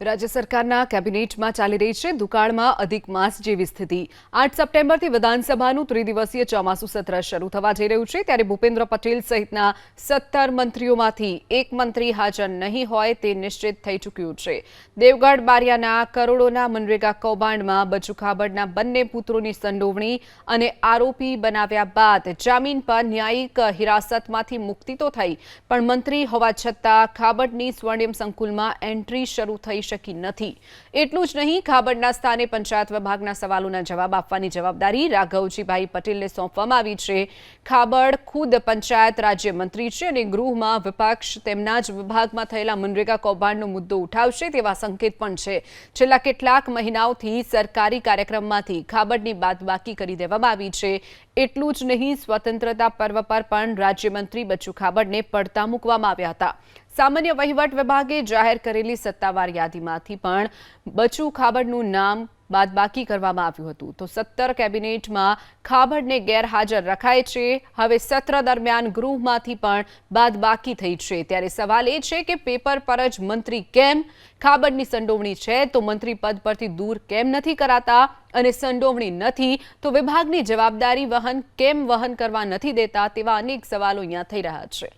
રાજ્ય સરકારના કેબિનેટમાં ચાલી રહી છે દુકાળમાં અધિક માસ જેવી સ્થિતિ. આઠ સપ્ટેમ્બરથી વિધાનસભાનું ત્રિદિવસીય ચોમાસુ સત્ર શરૂ થવા જઈ રહ્યું છે. ત્યારે ભૂપેન્દ્ર પટેલ સહિતના સત્તર મંત્રીઓમાંથી એક મંત્રી હાજર નહીં હોય તે નિશ્ચિત થઈ ચૂક્યું છે. દેવગઢ, બારિયાના કરોડોના મનરેગા કૌભાંડમાં બચુ ખાબડના બંને પુત્રોની સંડોવણી અને આરોપી બનાવ્યા બાદ જામીન પર ન્યાયિક હિરાસતમાંથી મુક્તિ તો થઈ, પણ મંત્રી હોવા છતાં ખાબડની સ્વર્ણિમ સંકુલમાં એન્ટ્રી શરૂ થઈ શકી નથી. એટલું જ નહીં, ખાબડના સ્થાને પંચાયત વિભાગના સવાલોના જવાબ આપવાની જવાબદારી રાઘવજીભાઈ પટેલને સોંપવામાં આવી છે. ખાબડ ખુદ પંચાયત રાજ્યમંત્રી છે અને ગૃહમાં વિપક્ષ તેમના જ વિભાગમાં થયેલા મનરેગા કૌભાંડનો મુદ્દો ઉઠાવશે તેવા સંકેત પણ છે. છેલ્લા કેટલાક મહિનાઓથી સરકારી કાર્યક્રમમાંથી ખાબડની બાદબાકી કરી દેવામાં આવી છે. એટલું જ નહીં, સ્વતંત્રતા પર્વ પર પણ રાજ્યમંત્રી બચ્ચુ ખાબડને પડતા મૂકવામાં આવ્યા હતા. સામાન્ય વહીવટ વિભાગે જાહેર કરેલી સત્તાવાર યાદીમાંથી પણ બચુ ખાબડનું નામ બાદબાકી કરવામાં આવ્યું હતું. તો સત્તર કેબિનેટમાં ખાબડને ગેરહાજર રખાય છે. હવે સત્ર દરમિયાન ગૃહમાંથી પણ બાદબાકી થઈ છે. ત્યારે સવાલ એ છે કે પેપર પર જ મંત્રી કેમ ખાબડની સંડોવણી છે? તો મંત્રી પદ પરથી દૂર કેમ નથી કરાતા અને સંડોવણી નથી? તો વિભાગની જવાબદારી વહન કેમ વહન કરવા નથી દેતા તેવા અનેક સવાલો અહીંયા થઈ રહ્યા છે.